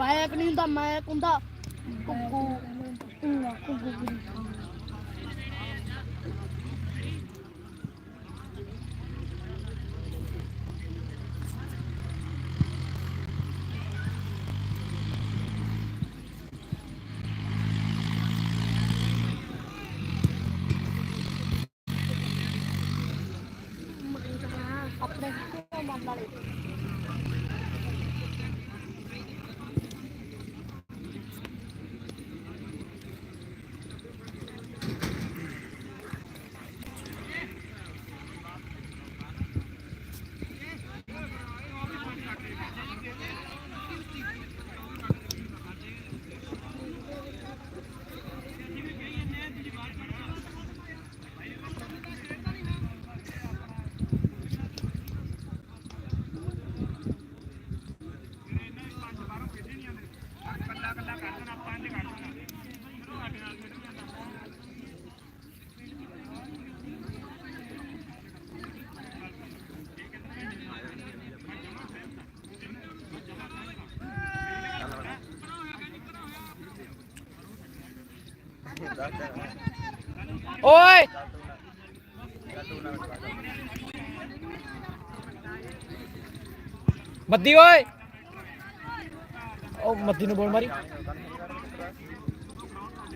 Back नहीं होंगे Mac होंगे घुग्गू घुग्गू ਓਏ। ਮੱਦੀ ਓਏ। ਉਹ ਮੱਦੀ ਨੂੰ ਬੋਲ ਮਾਰੀ।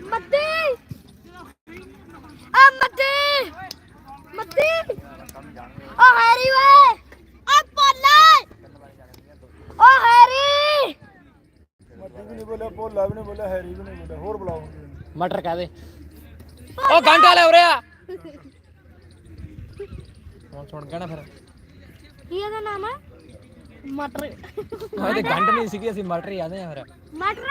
ਮੱਦੀ। ਆ ਮੱਦੀ। ਮੱਦੀ। ਓ ਹੈਰੀ ਵੇ ਆ ਪੋਲਾ ਓ ਹੈਰੀ। ਮੱਦੀ ਵੀ ਨਹੀਂ ਬੋਲਿਆ ਭੋਲਾ ਵੀ ਨਹੀਂ ਬੋਲਿਆ ਹੈਰੀ ਵੀ ਨਹੀਂ ਬੋਲਿਆ। ਹੋਰ ਬੁਲਾਓ। ਮਟਰ ਕਹਿ ਦੇ ਉਹ ਗੰਢ ਵਾਲੇ ਉਰੇ ਆ ਹੁਣ ਸੁਣ ਕਹਿਣਾ ਫਿਰ ਕੀ ਇਹਦਾ ਨਾਮ ਹੈ ਮਟਰ ਉਹ ਤੇ ਗੰਢ ਨਹੀਂ ਸੀਗੀ ਅਸੀਂ ਮਟਰ ਹੀ ਆਦੇ ਆ ਫਿਰ ਮਟਰ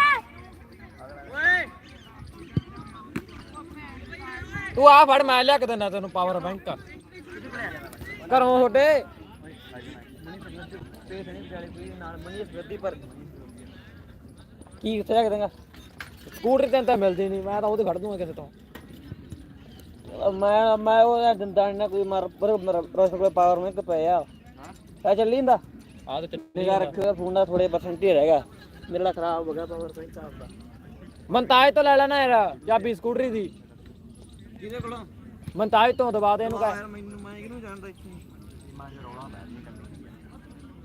ਤੂੰ ਆ ਫੜ ਮੈਂ ਲਿਆ ਕੇ ਦਿੰਦਾ ਤੈਨੂੰ ਪਾਵਰ ਬੈਂਕ ਘਰੋਂ ਤੁਹਾਡੇ ਕੀ ਉੱਥੇ ਜਾ ਕੇ ਦੇਂਗਾ ਸਕੂਟਰ ਤੈਨੂੰ ਤਾਂ ਮਿਲਦੀ ਨਹੀਂ ਮੈਂ ਤਾਂ ਉਹਦੇ ਖੜ ਦੂੰਗਾ ਕਿਸੇ ਤੋਂ। ਮੈਂ ਮੈਂ ਉਹ ਦਿੰਦਾ ਨੀ ਨਾ ਕੋਈ ਮਰ ਪਰ ਰੋਸ ਕੋਲ ਪਾਵਰ ਮੈਂ ਪਿਆ ਆ। ਚੱਲੀ ਜਾਂਦਾ? ਆ ਤੇ ਨਿਗਾਹ ਰੱਖਿਓ ਫੋਨ ਦਾ ਥੋੜੇ ਪਰਸੈਂਟ ਹੀ ਰਹਿ ਗਿਆ। ਮੇਰਾ ਖਰਾਬ ਹੋ ਗਿਆ ਪਾਵਰ ਬੈਂਕ ਆਪਦਾ। ਮੰਤਾਜ ਤੋਂ ਲੈ ਲੈਣਾ ਯਾਰ ਚਾਬੀ ਸਕੂਟਰੀ ਦੀ। ਕਿਹਦੇ ਕੋਲੋਂ? ਮੰਤਾਜ ਤੋਂ ਦਬਾ ਦੇ ਇਹਨੂੰ ਕਹਿ ਮੈਨੂੰ ਮੈਂ ਕਿਹਨੂੰ ਜਾਣਦਾ ਇੱਥੇ?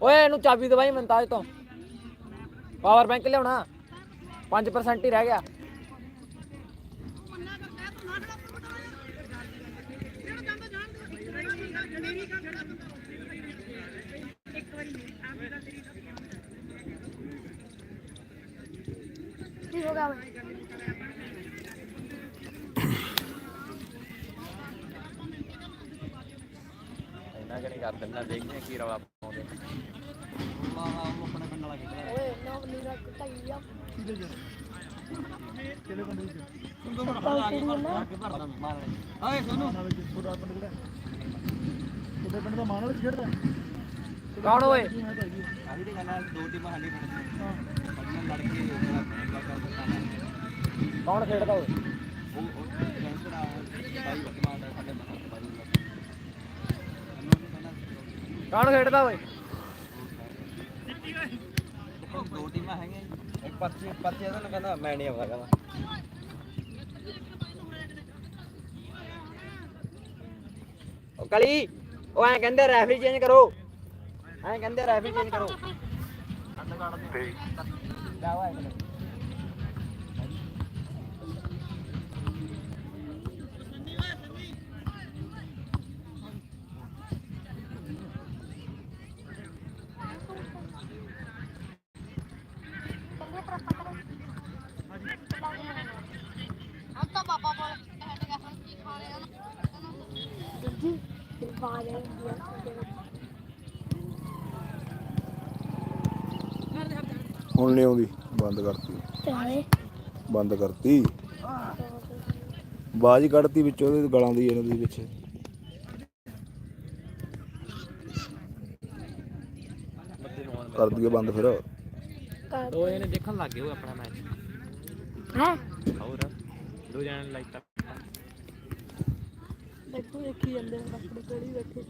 ਓਏ ਇਹਨੂੰ ਚਾਬੀ ਦਵਾਈ ਮੰਤਾਜ ਤੋਂ। ਪਾਵਰ ਬੈਂਕ ਲਿਆਉਣਾ। 5% ਹੀ ਰਹਿ ਗਿਆ ਕੀ ਹੋ ਗਿਆ ਵੇ ਇੰਨਾ ਕਿ ਨਹੀਂ ਕਰ ਦਿੰਦਾ ਦੇਖਦੇ ਕੀ ਰਵਾ ਪਾਉਂਦੇ ਓਏ ਨਾ ਨੀਰਾ ਕਟਾਈਆ ਪਿੰਡ ਦਾ ਓਏ ਸੋਨੂ ਖੇਡਦਾ ਕੌਣ ਓਏ? ਆਹੀ ਤੇ ਗੱਲ ਆ ਦੋ ਟੀਮਾਂ ਸਾਡੀ ਪਿੰਡ ਹਾਂ ਲੜ ਕੇ ਕੌਣ ਖੇਡਦਾ ਓਏ? ਉਹ ਉਹ ਕੈਂਸਰ ਆ ਬਾਈ ਵਰਤਮਾਨ ਦਾ ਸਾਡੇ ਮਹਾਂ ਕੌਣ ਖੇਡਦਾ ਓਏ? ਦੋ ਟੀਮਾਂ ਹੈਗੀਆਂ ਜੀ। ਇੱਕ ਪਰਚੀ ਪਰਚੀ ਇਹਦਾ ਕਹਿੰਦਾ ਮੈਂ ਨਹੀਂ ਆਉਂਦਾ ਕਹਿੰਦਾ ਉਹ ਕਲੀ ਉਹ ਐਂ ਕਹਿੰਦੇ ਰੈਫਰੀ ਚੇਂਜ ਕਰੋ ਐਂ ਕਹਿੰਦੇ ਰੈਫਰੀ ਚੇਂਜ ਕਰੋ ਲੈ ਵਾ ਇੱਕ ਮਿੰਟ। ਹਮ ਤਾਂ ਪਾਪਾ ਬੋਲ ਕਹਿੰਦੇ ਹਮ ਕੀ ਖਾ ਰਹੇ ਹਨ ਜੀ ਵਾਲੇ ਹੁਣ ਨਹੀਂ ਆਉਂਦੀ ਬੰਦ ਕਰਤੀ। ਬੰਦ ਕਰਤੀ। ਬਾਜ ਕੱਢਤੀ ਵਿੱਚੋਂ ਉਹਦੇ ਗਲਾਂ ਦੀ ਇਹਨਾਂ ਦੀ ਪਿੱਛੇ ਕਰ ਦਈਏ ਬੰਦ ਫਿਰ। ਦੋ ਇਹਨੇ ਦੇਖਣ ਲੱਗ ਗਏ ਉਹ ਆਪਣਾ ਮੈਚ ਹੈ? ਹੋਰ ਦੋ ਜਣੇ ਲਾਈਕ ਤਾਂ ਦੇਖੋ ਦੇਖੀ ਜਾਂਦੇ ਨੇ ਆਪਣੇ ਕੋਲ ਹੀ ਬੈਠੇ।